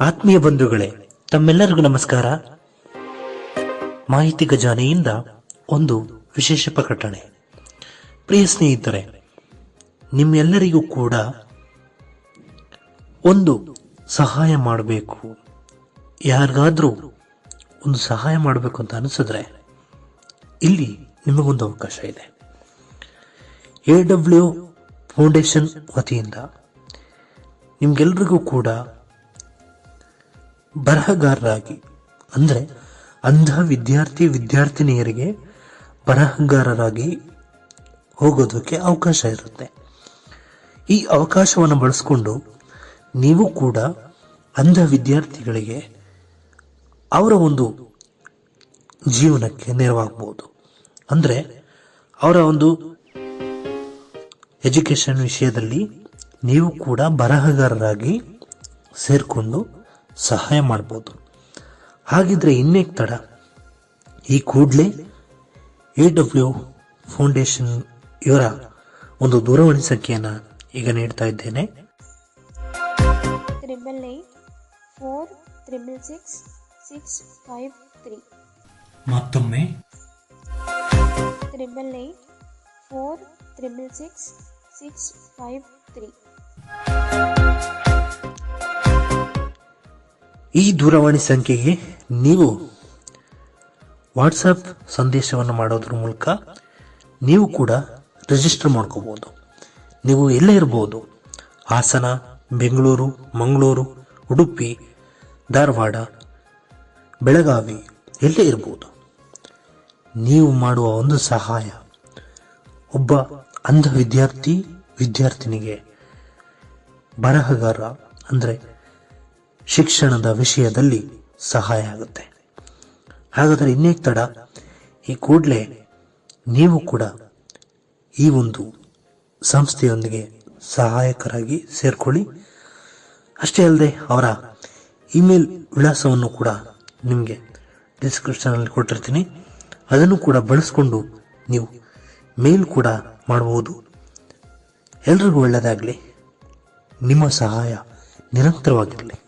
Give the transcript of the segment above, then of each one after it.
ಆತ್ಮೀಯ ಬಂಧುಗಳೇ, ತಮ್ಮೆಲ್ಲರಿಗೂ ನಮಸ್ಕಾರ. ಮಾಹಿತಿ ಖಜಾನೆಯಿಂದ ಒಂದು ವಿಶೇಷ ಪ್ರಕಟಣೆ. ಪ್ರಿಯ ಸ್ನೇಹಿತರೆ, ನಿಮ್ಮೆಲ್ಲರಿಗೂ ಕೂಡ ಒಂದು ಸಹಾಯ ಮಾಡಬೇಕು. ಯಾರಿಗಾದರೂ ಒಂದು ಸಹಾಯ ಮಾಡಬೇಕು ಅಂತ ಅನಿಸಿದ್ರೆ, ಇಲ್ಲಿ ನಿಮಗೊಂದು ಅವಕಾಶ ಇದೆ. ಎ ಡಬ್ಲ್ಯೂ ಫೌಂಡೇಶನ್ ವತಿಯಿಂದ ನಿಮ್ಗೆಲ್ರಿಗೂ ಕೂಡ ಬರಹಗಾರರಾಗಿ, ಅಂದರೆ ಅಂಧ ವಿದ್ಯಾರ್ಥಿ ವಿದ್ಯಾರ್ಥಿನಿಯರಿಗೆ ಬರಹಗಾರರಾಗಿ ಹೋಗೋದಕ್ಕೆ ಅವಕಾಶ ಇರುತ್ತೆ. ಈ ಅವಕಾಶವನ್ನು ಬಳಸ್ಕೊಂಡು ನೀವು ಕೂಡ ಅಂಧ ವಿದ್ಯಾರ್ಥಿಗಳಿಗೆ ಅವರ ಒಂದು ಜೀವನಕ್ಕೆ ನೆರವಾಗಬಹುದು ಅಂದರೆ ಅವರ ಒಂದು ಎಜುಕೇಶನ್ ವಿಷಯದಲ್ಲಿ ನೀವು ಕೂಡ ಬರಹಗಾರರಾಗಿ ಸೇರಿಕೊಂಡು ಸಹಾಯ ಮಾಡ್ಬೋದು. ಹಾಗಿದ್ರೆ ಇನ್ನೇಕ್ ತಡ. ಈ ಕೂಡಲೇ ಎ ಡಬ್ಲ್ಯೂ ಫೌಂಡೇಶನ್ ಇವರ ಒಂದು ದೂರವಾಣಿ ಸಂಖ್ಯೆಯನ್ನು ಈಗ ನೀಡ್ತಾ ಇದ್ದೇನೆ. Triple eight four triple six six five three. ಮತ್ತೊಮ್ಮೆ. Triple eight four triple six six five three. ಈ ದೂರವಾಣಿ ಸಂಖ್ಯೆಗೆ ನೀವು ವಾಟ್ಸಪ್ ಸಂದೇಶವನ್ನು ಮಾಡೋದ್ರ ಮೂಲಕ ನೀವು ಕೂಡ ರಿಜಿಸ್ಟರ್ ಮಾಡ್ಕೋಬೋದು. ನೀವು ಎಲ್ಲೇ ಇರ್ಬೋದು. ಹಾಸನ, ಬೆಂಗಳೂರು, ಮಂಗಳೂರು, ಉಡುಪಿ, ಧಾರವಾಡ, ಬೆಳಗಾವಿ ಎಲ್ಲೇ ಇರ್ಬೋದು. ನೀವು ಮಾಡುವ ಒಂದು ಸಹಾಯ ಒಬ್ಬ ಅಂಧ ವಿದ್ಯಾರ್ಥಿ ವಿದ್ಯಾರ್ಥಿನಿಗೆ ಬರಹಗಾರ ಅಂದರೆ ಶಿಕ್ಷಣದ ವಿಷಯದಲ್ಲಿ ಸಹಾಯ ಆಗುತ್ತೆ. ಹಾಗಾದರೆ ಇನ್ನೇಕ್ ತಡ. ಈ ಕೂಡಲೇ ನೀವು ಕೂಡ ಈ ಒಂದು ಸಂಸ್ಥೆಯೊಂದಿಗೆ ಸಹಾಯಕರಾಗಿ ಸೇರ್ಕೊಳ್ಳಿ. ಅಷ್ಟೇ ಅಲ್ಲದೆ ಅವರ ಇಮೇಲ್ ವಿಳಾಸವನ್ನು ಕೂಡ ನಿಮಗೆ ಡಿಸ್ಕ್ರಿಪ್ಷನಲ್ಲಿ ಕೊಟ್ಟಿರ್ತೀನಿ. ಅದನ್ನು ಕೂಡ ಬಳಸ್ಕೊಂಡು ನೀವು ಮೇಲ್ ಕೂಡ ಮಾಡಬಹುದು ಎಲ್ರಿಗೂ ಒಳ್ಳೆಯದಾಗಲಿ ನಿಮ್ಮ ಸಹಾಯ ನಿರಂತರವಾಗಿರಲಿ.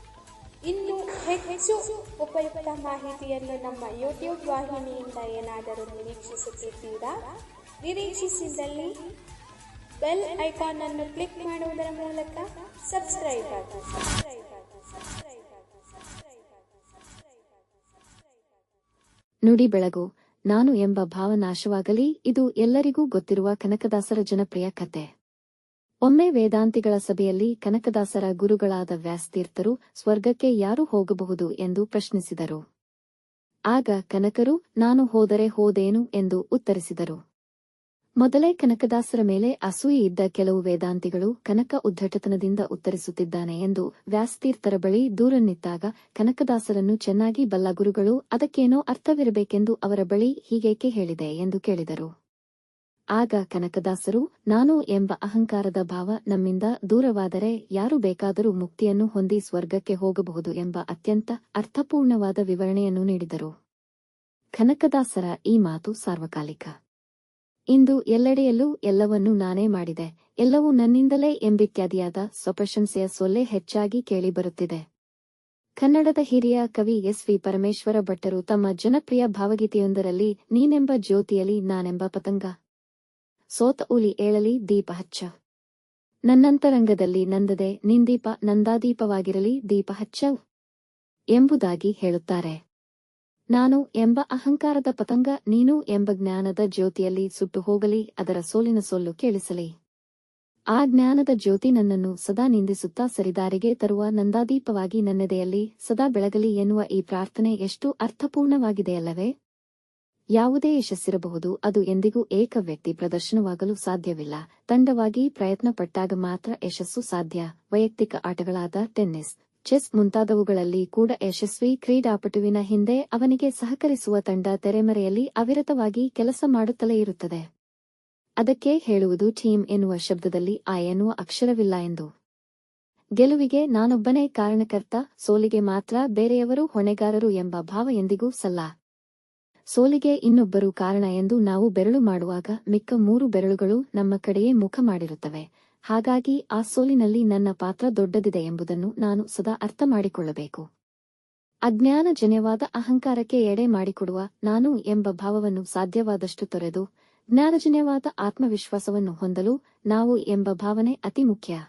ಇನ್ನು ಹೆಚ್ಚು ಉಪಯುಕ್ತ ಮಾಹಿತಿಯನ್ನು ನಮ್ಮ ಯೂಟ್ಯೂಬ್ ವಾಹಿನಿಯಿಂದ ಏನಾದರೂ ನಿರೀಕ್ಷಿಸುತ್ತಿದ್ದೀರಾ? ನಿರೀಕ್ಷಿಸಿದಲ್ಲಿ ಬೆಲ್ ಐಕಾನ್ ಅನ್ನು ಕ್ಲಿಕ್ ಮಾಡುವುದರ ಮೂಲಕ ಸಬ್ಸ್ಕ್ರೈಬ್ ಆಗಿ. ನುಡಿ ಬೆಳಗು, ನಾನು ಎಂಬ ಭಾವನಾಶವಾಗಲಿ, ಇದು ಎಲ್ಲರಿಗೂ ಗೊತ್ತಿರುವ ಕನಕದಾಸರ ಜನಪ್ರಿಯ ಕತೆ. ಒಮ್ಮೆ ವೇದಾಂತಿಗಳ ಸಭೆಯಲ್ಲಿ ಕನಕದಾಸರ ಗುರುಗಳಾದ ವ್ಯಾಸ್ತೀರ್ಥರು ಸ್ವರ್ಗಕ್ಕೆ ಯಾರು ಹೋಗಬಹುದು ಎಂದು ಪ್ರಶ್ನಿಸಿದರು. ಆಗ ಕನಕರು, ನಾನು ಹೋದರೆ ಹೋದೇನು ಎಂದು ಉತ್ತರಿಸಿದರು. ಮೊದಲೇ ಕನಕದಾಸರ ಮೇಲೆ ಅಸೂಯೆ ಇದ್ದ ಕೆಲವು ವೇದಾಂತಿಗಳು ಕನಕ ಉದ್ದಟತನದಿಂದ ಉತ್ತರಿಸುತ್ತಿದ್ದಾನೆ ಎಂದು ವ್ಯಾಸ್ತೀರ್ಥರ ಬಳಿ ದೂರನ್ನಿತ್ತಾಗ ಕನಕದಾಸರನ್ನು ಚೆನ್ನಾಗಿ ಬಲ್ಲ ಗುರುಗಳು ಅದಕ್ಕೇನೋ ಅರ್ಥವಿರಬೇಕೆಂದು ಅವರ ಬಳಿ ಹೀಗೇಕೆ ಹೇಳಿದೆ ಎಂದು ಕೇಳಿದರು. ಆಗ ಕನಕದಾಸರು, ನಾನು ಎಂಬ ಅಹಂಕಾರದ ಭಾವ ನಮ್ಮಿಂದ ದೂರವಾದರೆ ಯಾರು ಬೇಕಾದರೂ ಮುಕ್ತಿಯನ್ನು ಹೊಂದಿ ಸ್ವರ್ಗಕ್ಕೆ ಹೋಗಬಹುದು ಎಂಬ ಅತ್ಯಂತ ಅರ್ಥಪೂರ್ಣವಾದ ವಿವರಣೆಯನ್ನು ನೀಡಿದರು. ಕನಕದಾಸರ ಈ ಮಾತು ಸಾರ್ವಕಾಲಿಕ. ಇಂದು ಎಲ್ಲೆಡೆಯಲ್ಲೂ ಎಲ್ಲವನ್ನೂ ನಾನೇ ಮಾಡಿದೆ, ಎಲ್ಲವೂ ನನ್ನಿಂದಲೇ ಎಂಬಿತ್ಯಾದಿಯಾದ ಸ್ವಪ್ರಶಂಸೆಯ ಸೊಲ್ಲೆ ಹೆಚ್ಚಾಗಿ ಕೇಳಿಬರುತ್ತಿದೆ. ಕನ್ನಡದ ಹಿರಿಯ ಕವಿ ಎಸ್ ವಿ ಪರಮೇಶ್ವರ ಭಟ್ಟರು ತಮ್ಮ ಜನಪ್ರಿಯ ಭಾವಗೀತೆಯೊಂದರಲ್ಲಿ, ನೀನೆಂಬ ಜ್ಯೋತಿಯಲಿ ನಾನೆಂಬ ಪತಂಗ ಸೋತ ಉಲಿ ಏಳಲಿ ದೀಪ ಹಚ್ಚ. ನನ್ನಂತರಂಗದಲ್ಲಿ ನಂದದೆ, ನಿಂದೀಪ ನಂದಾದೀಪವಾಗಿರಲಿ ದೀಪ ಹಚ್ಚ ಎಂಬುದಾಗಿ ಹೇಳುತ್ತಾರೆ. ನಾನು ಎಂಬ ಅಹಂಕಾರದ ಪತಂಗ, ನೀನು ಎಂಬ ಜ್ಞಾನದ ಜ್ಯೋತಿಯಲ್ಲಿ ಸುಟ್ಟು ಹೋಗಲಿ, ಅದರ ಸೋಲಿನ ಸೊಲ್ಲು ಕೇಳಿಸಲಿ. ಆ ಜ್ಞಾನದ ಜ್ಯೋತಿ ನನ್ನನ್ನು ಸದಾ ನಿಂದಿಸುತ್ತಾ ಸರಿದಾರಿಗೆ ತರುವ ನಂದಾದೀಪವಾಗಿ ನನ್ನೆದೆಯಲ್ಲಿ ಸದಾ ಬೆಳಗಲಿ ಎನ್ನುವ ಈ ಪ್ರಾರ್ಥನೆ ಎಷ್ಟು ಅರ್ಥಪೂರ್ಣವಾಗಿದೆಯಲ್ಲವೇ? ಯಾವುದೇ ಯಶಸ್ಸಿರಬಹುದು, ಅದು ಎಂದಿಗೂ ಏಕ ವ್ಯಕ್ತಿ ಪ್ರದರ್ಶನವಾಗಲು ಸಾಧ್ಯವಿಲ್ಲ. ತಂಡವಾಗಿ ಪ್ರಯತ್ನಪಟ್ಟಾಗ ಮಾತ್ರ ಯಶಸ್ಸು ಸಾಧ್ಯ. ವೈಯಕ್ತಿಕ ಆಟಗಳಾದ ಟೆನ್ನಿಸ್, ಚೆಸ್ ಮುಂತಾದವುಗಳಲ್ಲಿ ಕೂಡ ಯಶಸ್ವಿ ಕ್ರೀಡಾಪಟುವಿನ ಹಿಂದೆ ಅವನಿಗೆ ಸಹಕರಿಸುವ ತಂಡ ತೆರೆಮರೆಯಲ್ಲಿ ಅವಿರತವಾಗಿ ಕೆಲಸ ಮಾಡುತ್ತಲೇ ಇರುತ್ತದೆ. ಅದಕ್ಕೆ ಹೇಳುವುದು ಟೀಮ್ ಎನ್ನುವ ಶಬ್ದದಲ್ಲಿ ಆ ಎನ್ನುವ ಅಕ್ಷರವಿಲ್ಲ ಎಂದು. ಗೆಲುವಿಗೆ ನಾನೊಬ್ಬನೇ ಕಾರಣಕರ್ತ, ಸೋಲಿಗೆ ಮಾತ್ರ ಬೇರೆಯವರು ಹೊಣೆಗಾರರು ಎಂಬ ಭಾವ ಎಂದಿಗೂ ಸಲ್ಲ. ಸೋಲಿಗೆ ಇನ್ನೊಬ್ಬರು ಕಾರಣ ಎಂದು ನಾವು ಬೆರಳು ಮಾಡುವಾಗ ಮಿಕ್ಕ ಮೂರು ಬೆರಳುಗಳು ನಮ್ಮ ಕಡೆಯೇ ಮುಖ ಮಾಡಿರುತ್ತವೆ. ಹಾಗಾಗಿ ಆ ಸೋಲಿನಲ್ಲಿ ನನ್ನ ಪಾತ್ರ ದೊಡ್ಡದಿದೆ ಎಂಬುದನ್ನು ನಾನು ಸದಾ ಅರ್ಥ ಮಾಡಿಕೊಳ್ಳಬೇಕು. ಅಜ್ಞಾನಜನ್ಯವಾದ ಅಹಂಕಾರಕ್ಕೆ ಎಡೆ ಮಾಡಿಕೊಡುವ ನಾನು ಎಂಬ ಭಾವವನ್ನು ಸಾಧ್ಯವಾದಷ್ಟು ತೊರೆದು ಜ್ಞಾನಜನ್ಯವಾದ ಆತ್ಮವಿಶ್ವಾಸವನ್ನು ಹೊಂದಲು ನಾವು ಎಂಬ ಭಾವನೆ ಅತಿ ಮುಖ್ಯ.